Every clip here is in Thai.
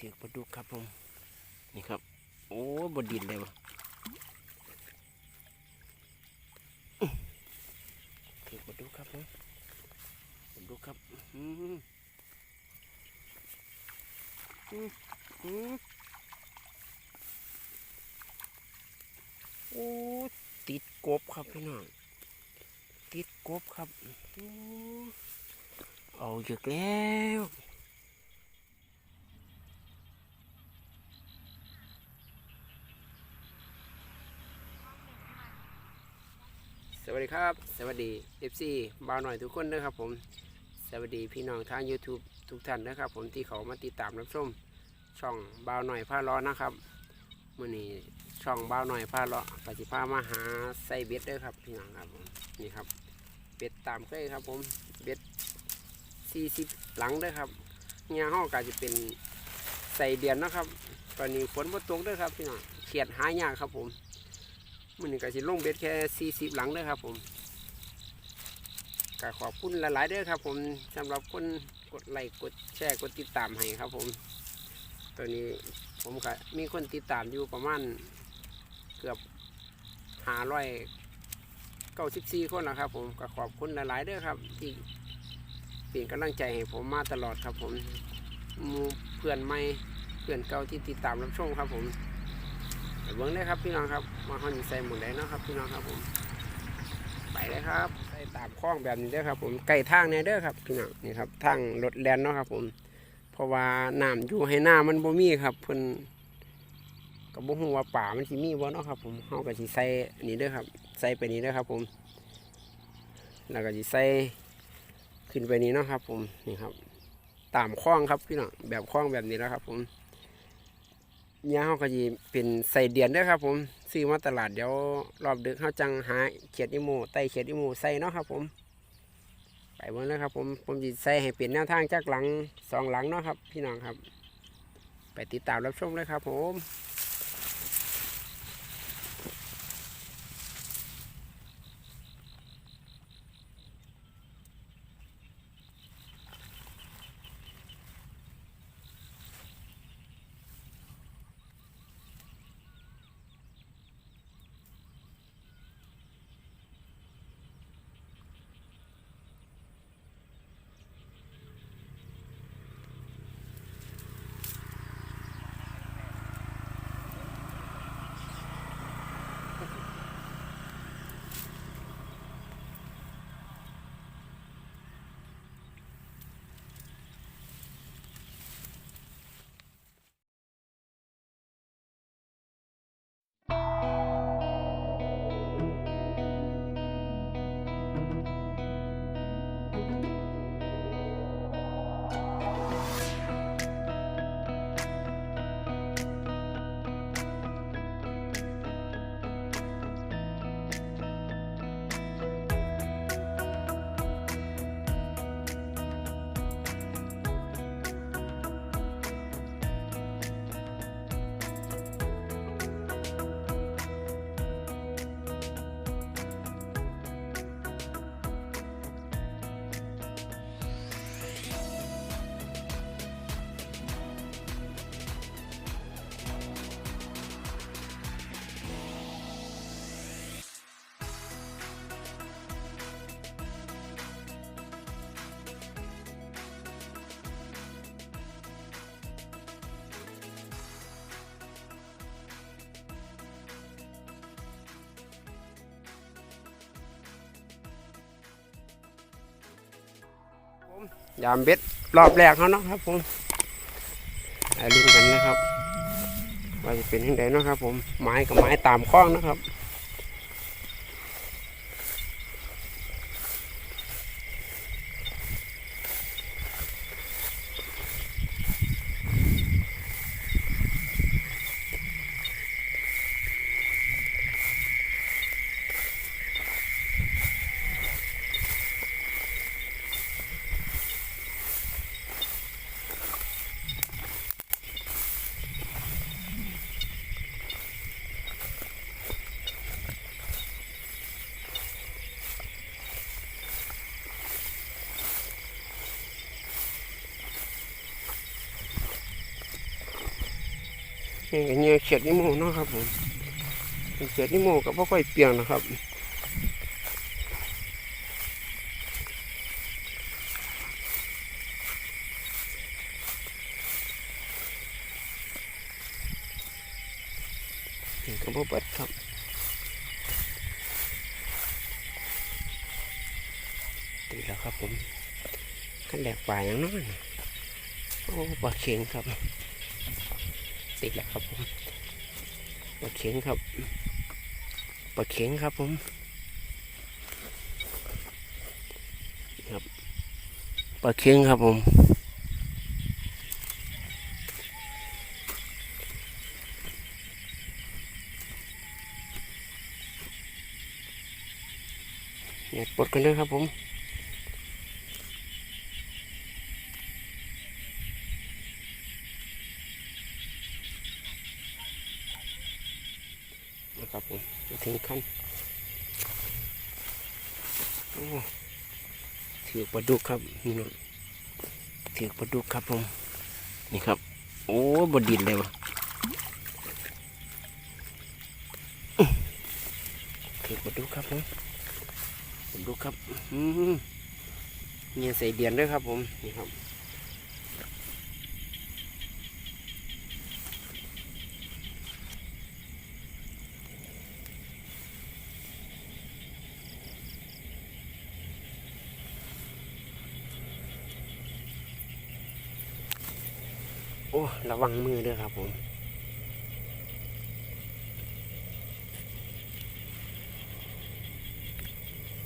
ถือปลาดุกครับผม นี่ครับ โอ้บดินเลยวะถือปลาดุกครับผมปลาดุกครับอืมอืมอืมโอ้ติดกบครับพี่น้องติดกบครับอู้เอาอีกแล้ว สวัสดีครับ สวัสดี FC บ่าวหน่อยทุกคนนะครับผม สวัสดีพี่น้องทาง YouTube ทุกท่านนะครับ ผมที่เขามาติดตามรับชมช่องบ่าวหน่อยผ้าล้อนะครับมื่อนี้ช่องบ่าวหน่อยผ้าล้อปฏิภามาหาไส้เบ็ดด้อครับพี่น้องครับผมนี่ครับเบ็ดตามเคยครับผมเบ็ด40 หลังด้อครับเงี้ยห้องก็จะเป็นใส่เดียนนะครับ ตอนนี้ฝนบ่ตกด้อครับพี่น้องเขียดหายากครับผม มันนี่ก็สิลงเบ็ดแค่สี่สิบหลังเด้อครับผมก็ขอบคุณหลายๆเด้อครับ ผมสำหรับคนกดไลค์กดแชร์กดติดตามให้ครับ ผม ตัวนี้ผมก็มีคนติดตามอยู่ประมาณเกือบหาร้อยเก้าสิบสี่คนแล้วครับ ผมก็ขอบคุณหลายๆเด้อครับ ที่เป็นกำลังใจให้ผมมาตลอดครับ ผมมูเพื่อนใหม่เพื่อนเก่าที่ติดตามรับชมครับผม เบิ้งได้ครับพี่น้องครับ มาห้องใส่หมดเลยเนาะครับพี่น้องครับผม ไปเลยครับใส่ตามคล้องแบบนี้เด้อครับ ผมไก่ทางเนี่ยเด้อครับพี่น้องนี่ครับทางรถแลนเนาะครับ ผม เพราะว่าน้ำอยู่ให้หน้ามันบ่มีครับเพิ่นก็บ่ฮู้ว่าป่ามันสิมีบ่เนาะครับ ผมเฮาก็สิใส่นี่เด้อครับ ใส่ไปนี้เด้อครับ ผม แล้วก็สิใส่ขึ้นไปนี้เนาะครับ ผมนี่ครับ ตามคล้องครับพี่น้องแบบคล้องแบบนี้แล้วครับ ผม เนี่ยเขาก็จะเป็นใส่เดียนด้วยครับ ผมซื้อมาตลาดเดี๋ยวรอบดึกเขาจังหาเขียดอิโมไตเขียดอิโมใส่เนาะครับ ผมไปหมดแล้วครับผมผมจะใส่ให้เปลี่ยนแนวทางจากหลังสองหลังเนาะครับ พี่น้องครับ ไปติดตามรับชมเลยครับ ผม ยามเบ็ดรอบแรกเขาเนาะครับผมไอ้ลุ้นกันนะครับว่าจะเป็นยังไงเนาะครับ ผมไม้กับไม้ตามคล้องนะครับ เนี่ยเขียดนิโมเนาะครับผมเขียดนิโมก็บ่ค่อยเปียงนะครับก็บ่เบิดครับตีแล้วครับผมขั้นแดกปลาอย่างน้อยโอ้ปลาเค็งครับ ติดแล้วครับผมปลาเข็งครับปลาเข็งครับผมครับปลาเข็งครับผมเนี่ยปลดกันด้วยครับผมนะครับผมจะถึ งขั้นถือปลาดุกครับนี่นถือปลาดุกครับผมนี่ครับ โอ้บดินเลยวะถือปลาดุกครับผมปลาดุกครับอืมเนี่ยใส่เดียนด้วยครับผมนี่ครับ โอ้ระวังมือด้วยครับผม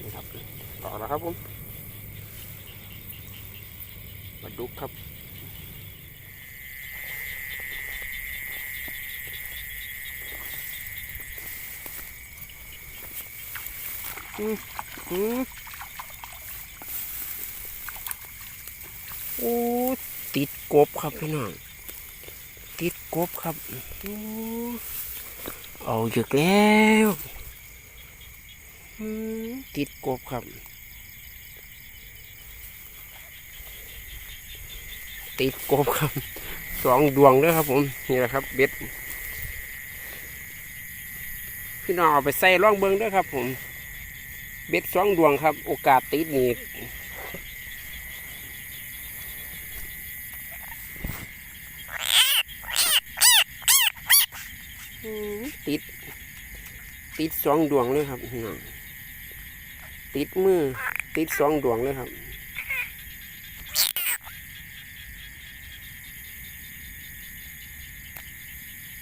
นี่ครับต่อแล้วครับผมมาดุกครับอืมอืมโอ้ติดกบครับพี่น้อง ติดกบครับเอาอยู่แล้วติดกบครับ ติดกบครับสองดวงด้วยครับผมนี่แหละครับเบ็ดพี่น้องเอาไปใส่ร่องเบิงด้วยครับผม เบ็ดสองดวงครับ โอกาสติดนี่ อืม ติด ติดสองดวงเลยครับพี่น้องติดมือ ติดสองดวงเลยครับ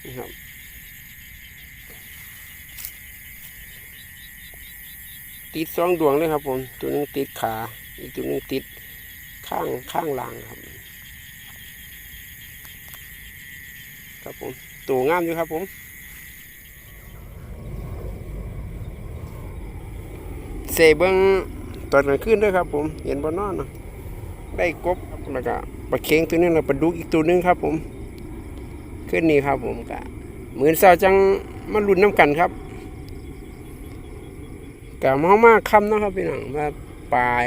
นี่ครับติดสองดวงเลยครับผม ตัวหนึงติดขา อีกตัวหนึงติดข้างข้างหลังครับ ครับผมตัวงามอยู่ครับผม เสเบิงตอนกลางคืนด้วยครับ ผมเห็นบนนอนนะได้กบแล้วก็ปลาเค็งตัวนึงแล้วปลาดุกอีกตัวนึงครับ ผมขึ้นนี่ครับ ผมกะเหมือนเสาจังมาลุ้นน้ำกันครับกะมามาคำเนะครับพี่น้องมาปลาย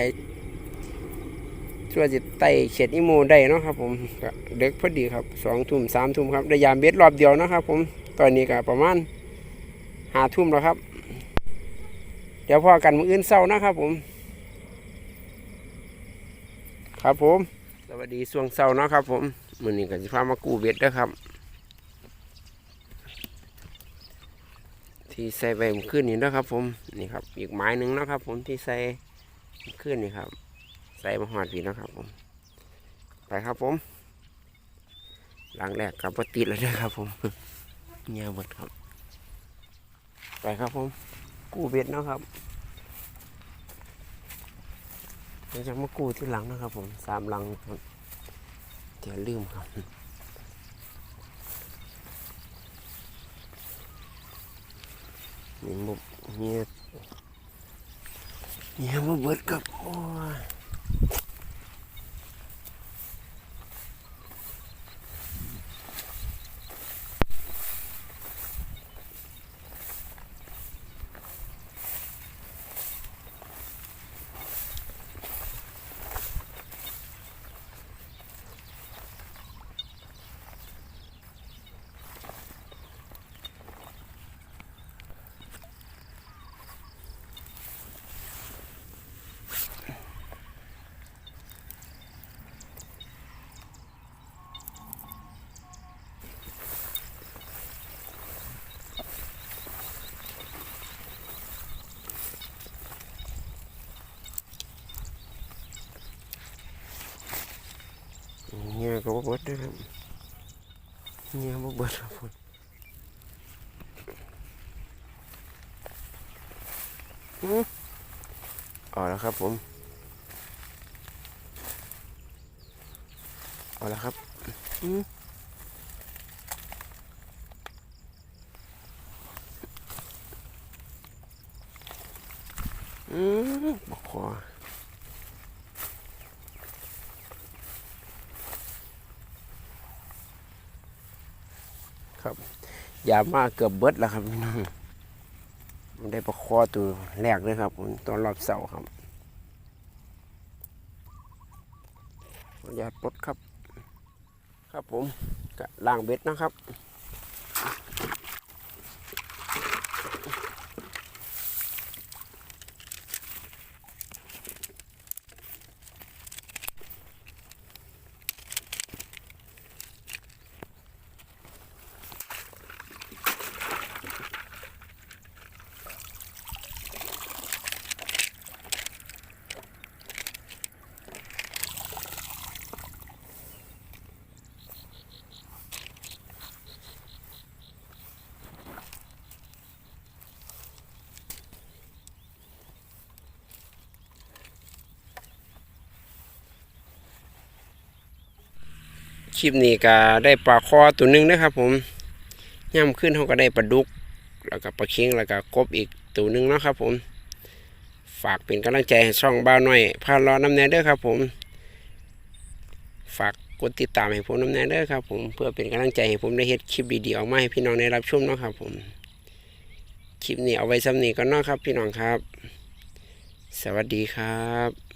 ช่วยจะไต่เขียดอีโมได้นะครับ ผมกะเด็กพอดีครับสองทุ่มสามทุ่มครับได้ยามเบ็ดรอบเดียวนะครับ ผมตอนนี้กะประมาณหาทุ่มแล้วครับ ดี๋ยวพอกันมืออื่นเศร้านะครับผม ครับผม สวัสดีช่วงเศร้านะครับผมมือนี้ก็จะพามากู้เบ็ดนะครับ ที่ใส่ใบมขึ้นนี่นะครับ ผม นี่ครับ อีกไม้หนึ่งนะครับ ผมที่ใส่ขึ้นนี่ครับ ใส่มาหอดผีนะครับ ผม ไปครับผม หลังแรกกับปติดแล้วนะครับ ผมเงียบหมดครับ ไปครับผม กู้เบ็ดเนาะครับเดี๋ยวจะมากู้ที่หลังนะครับ ผมสามหลังเดี๋ยวลืมครับนี่มุบเงียบเงียบมาเบิดกับโอ้ย ก็บ่เบิดเด้วยครับเนี่ยบ่เบิดครับผมเอาล้วครับผมเอาล้วครับอืมอืมบก คอยามาเกือบเบิดแล้วครับพี่น้องได้ประคอตัวแรกเลยครับผมตอนรอบเสาครับขออนุญาตปลดครับ ครับผมกะล่างเบ็ดนะครับ คลิปนี้ก็ได้ปลาคอตัวหนึงนะครับ ผมย่ำขึ้นเขาก็ได้ปลาดุก แล้วก็ปลาเค็งแล้วก็กบอีกตัวหนึงนะครับ ผม ฝากเป็นกำลังใจให้ช่องบ้าวน้อยพารอน้ำแน่เด้อครับ ผม ฝากกดติดตามให้ผมน้ำแน่เด้อครับ ผมเพื่อเป็นกำลังใจให้ผมได้เฮ็ดคลิปดีๆออกมาให้พี่น้องได้รับชมนะครับ ผมคลิปนี้เอาไว้ซ้ำนี้ก็เนาะครับ พี่น้องครับ สวัสดีครับ